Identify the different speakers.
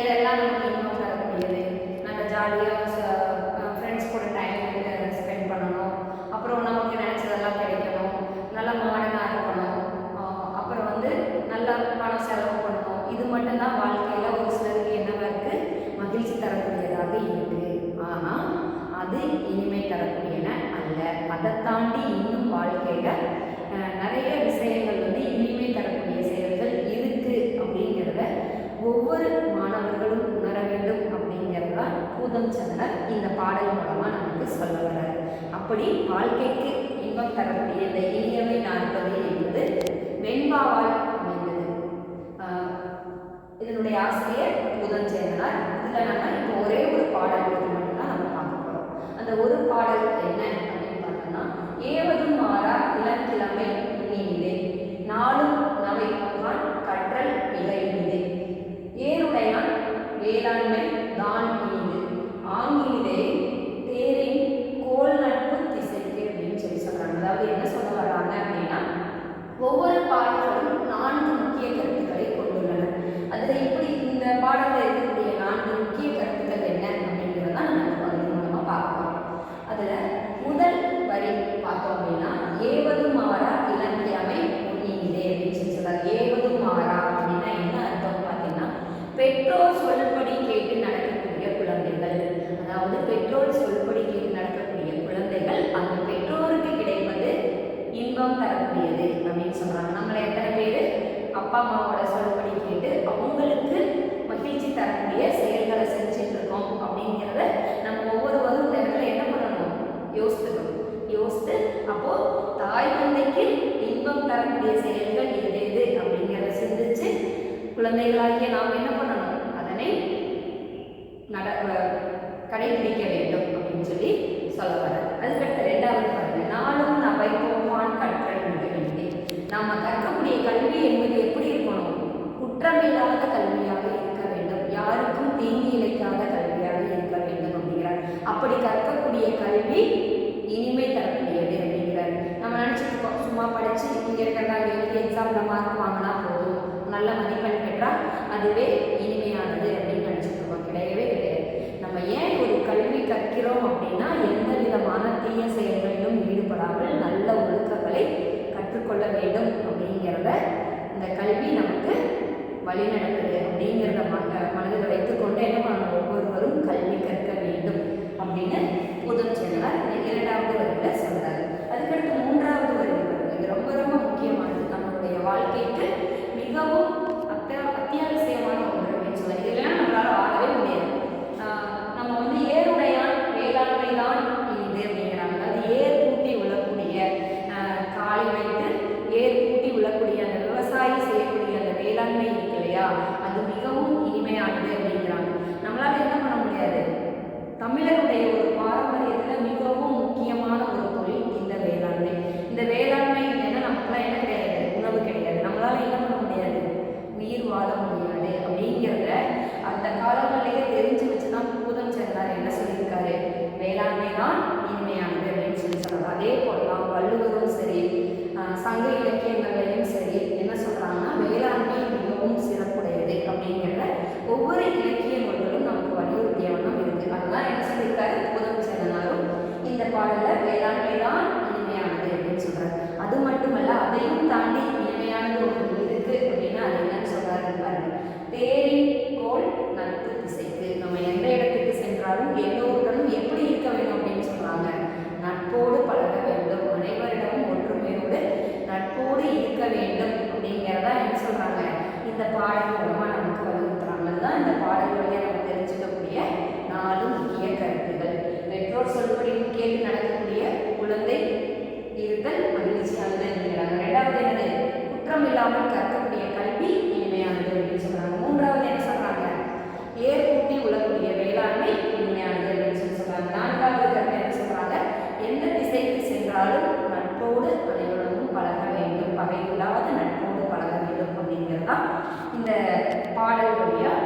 Speaker 1: எதெல்லாம் நமக்கு இன்பம் தரக்கூடியது நல்ல ஜாலியாக ஃப்ரெண்ட்ஸ் கூட டைம் ஸ்பெண்ட் பண்ணணும். அப்புறம் நமக்கு நினச்சதெல்லாம் கிடைக்கணும். நல்ல மாடர்னாக இருக்கணும். அப்புறம் வந்து நல்ல பணம் செலவு பண்ணணும். இது மட்டும்தான் வாழ்க்கையில் ஒரு சிலருக்கு என்னவா இருக்குது மகிழ்ச்சி தரக்கூடியதாக இருக்குது ஆனால் அது இனிமை தரக்கூடியன அல்ல. அதை தாண்டி இன்னும் வாழ்க்கையில் நிறைய விஷயங்கள் வந்து இனிமை தரக்கூடிய செயல்கள் இருக்குது அப்படிங்கிறத ஒவ்வொரு மாணவர்களும் உணர வேண்டும் அப்படிங்கிறதான் பூதம் சந்திரன் இந்த பாடல் மூலமாக நமக்கு சொல்ல வர்றாரு. அப்படி வாழ்க்கைக்கு இன்பம் தரக்கூடிய இந்த இனியவை நாற்பது என்பது வெண்பாவால் அமைந்தது. இதனுடைய ஆசிரியர் பூதம் சேரனார் இதில் நம்ம இப்போ ஒரே ஒரு பாடல் மட்டும்தான் நம்ம பார்க்க போகிறோம் அந்த ஒரு பாடல் என்ன அப்படின்னு பார்த்தோம்னா ஏவதும் மாறா இளங்கிழமை இனியிலே நாளும் நவை போகான் கற்றல் மிக இனிதே ஏருடையான் வேளாண்மை தான் இனிது ஆங்கிலே தேரின் கோல் நட்பு திசைக்கு அப்படின்னு சொல்லி சொல்றாங்க அதாவது என்ன சொல்ல வர்றாங்க அப்படின்னா ஒவ்வொரு பாடல்களும் நான்கு முக்கிய கருத்துக்களை கொண்டுள்ளன அதில் இப்படி இந்த பாடலில் இருக்கக்கூடிய நான்கு முக்கிய கருத்துக்கள் என்ன அப்படிங்கிறத நம்ம இந்த பகுதி மூலமாக பார்க்க போகிறோம் அதில் முதல் வரி பார்த்தோம் அப்படின்னா ஏவது மாறா இளங்கிழமை உன்னியிலே அப்படின்னு சொல்லி சொல்றாங்க ஏவது மாறா அப்படின்னா என்ன அர்த்தம் பார்த்தீங்கன்னா பெற்றோர் சொல்படி கேட்டு நடக்கக்கூடிய குழந்தைகள் அதாவது பெற்றோர் சொல்படி கேட்டு நடக்கக்கூடிய குழந்தைகள் அந்த பெற்றோருக்கு கிடைப்பது இன்பம் தரக்கூடியது அப்படின்னு சொல்றாங்க. நம்மள எத்தனை பேர் அப்பா அம்மாவோட சொல்படி கேட்டு அவங்களுக்கு மகிழ்ச்சி தரக்கூடிய செயல்களை செஞ்சுட்டு இருக்கோம் அப்படிங்கிறத நம்ம ஒவ்வொருவரும் இந்த இடத்துல என்ன பண்ணணும்? யோசித்துக்கணும். யோசித்து அப்போ தாய் தந்தைக்கு இன்பம் தரக்கூடிய செயல்கள் எது எது அப்படிங்கிறத சிந்திச்சு குழந்தைகளாகிய நாம் என்ன பண்ணணும்? அதனை நட கடைபிடிக்க வேண்டும் அப்படின்னு சொல்லி சொல்ல வரேன் அதுக்கடுத்து ரெண்டாவது பாருங்க நாளும் நவை போவான் கற்றல் மிகவில்லை நாம கற்கக்கூடிய கல்வி என்பது எப்படி இருக்கணும்? குற்றமில்லாத கல்வியாக இருக்க வேண்டும். யாருக்கும் தீங்கு இழைக்காத கல்வியாக இருக்க வேண்டும் அப்படிங்கிறார். அப்படி கற்கக்கூடிய கல்வி இனிமை தரக்கூடியது அப்படிங்கிறார். நம்ம நினச்சிட்டு சும்மா படிச்சு இங்கே இருக்கிறதா எழுதி எக்ஸாமில் மார்க் வாங்கினா போதும். நல்ல மதிப்பெண் பெற்றால் அதுவே இனிமையானது அப்படின்னு நினச்சிட்டு இருக்கோம் கிடையவே கிடையாது நம்ம ஏன் ஒரு கல்வி கற்கிறோம் அப்படின்னா எந்த விதமான தீய செயல்களிலும் ஈடுபடாமல் நல்ல ஒழுக்கங்களை கற்றுக்கொள்ள வேண்டும் அப்படிங்கிறத இந்த கல்வி நமக்கு வழிநடத்துது அப்படிங்கிறத மன மனதில் வைத்துக்கொண்டு என்ன பண்ணணும் ஒவ்வொருவரும் கல்வி கற்க வேண்டும் அப்படின்னு புதன் செல்வர் இந்த இரண்டாவது வரியில் சொல்றாரு அதுக்கடுத்து மூன்றாவது வரி பாருங்க. இது ரொம்ப ரொம்ப முக்கியமானது நம்மளுடைய வாழ்க்கைக்கு மிகவும் அத்தியா அத்தியாவசியமான ஒன்று அப்படின்னு சொல்லுவாங்க இதெல்லாம் நம்மளால வாழவே முடியாது ஆஹ் நம்ம வந்து ஏருடையான் வேளாண்மை தான் இது அப்படிங்கிறாங்க அது ஏர் கூட்டி உழக்கூடிய ஆஹ் காலை வைத்து ஏர் கூட்டி உழக்கூடிய அந்த விவசாயி செய்யக்கூடிய அந்த வேளாண்மை இருக்கு இல்லையா? அது மிகவும் இனிமையானது அப்படிங்கிறாங்க. நம்மளால என்ன பண்ண முடியாது? தமிழருடைய ஒரு பாரம்பரியத்தில் மிகவும் முக்கியமான ஒரு தொழில் இந்த வேளாண்மை. இந்த வேளாண்மை இல்லைன்னா நமக்குலாம் என்ன கிடையாது? உணவு கிடையாது. நம்மளால என்ன பண்ண முடியாது? உயிர் வாழ முடியாது அப்படிங்கிறத அந்த காலங்களிலேயே தெரிஞ்சு வச்சு தான் பூதம் சேர்ந்தார் என்ன சொல்லியிருக்காரு வேளாண்மை தான் இனிமையானது அப்படின்னு சொல்லி சொல்றாரு அதே போல தான் வள்ளுவரும் சரி ஆஹ் சங்க இலக்கியங்கள்லையும் சரி என்ன சொல்றாங்கன்னா வேளாண்மை மிகவும் சிறப்புடையது அப்படிங்கிறத ஒவ்வொரு இலக்கிய நூல்களும் நமக்கு வலியுறுத்திய வண்ணம் இருக்கு அதெல்லாம் என்ன சொல்லியிருக்காரு பூதம் சேர்ந்தனாரும் பாடல வேளாண்மை தான் இனிமையானது அப்படின்னு சொல்றாரு. அது மட்டுமல்ல அதையும் தாண்டி இனிமையானது ஒன்று இருக்கு அப்படின்னா அது என்னன்னு சொல்றாரு பாருங்க. தேரின் கோல் நட்பு திசைக்கு நம்ம எந்த இடத்துக்கு சென்றாலும் எல்லோருடனும் எப்படி இருக்க வேண்டும் அப்படின்னு சொல்றாங்க நட்போடு பழக வேண்டும் அனைவரிடமும் ஒற்றுமையோடு நட்போடு இருக்க வேண்டும் அப்படிங்கிறதா என்ன சொல்றாங்க இந்த பாடல் மூலமா நமக்கு வலியுறுத்துறாங்க அதுதான் இந்த பாடல் வழியா நம்ம தெரிஞ்சுக்கக்கூடிய நாலு முக்கிய கருத்துகள் பெற்றோர் சொல்படி கேட்டு நடக்கக்கூடிய குழந்தை இருத்தல் மகிழ்ச்சியானது என்கிறாங்க ரெண்டாவது என்னது? குற்றம் இல்லாமல் கற்கக்கூடிய கல்வி இனிமையானது அப்படின்னு சொல்றாங்க. மூன்றாவது என்ன சொல்றாங்க? ஏர் கூட்டி உழக்கூடிய வேளாண்மை இனிமையானது அப்படின்னு சொல்லி சொல்றாங்க. நான்காவது கருத்து என்ன சொல்றாங்க? எந்த திசைக்கு சென்றாலும் நட்போடு அனைவருடனும் பழக வேண்டும். பகையில்லாத நட்போடு பழக வேண்டும் அப்படிங்கிறது தான் இந்த பாடல் வழியாக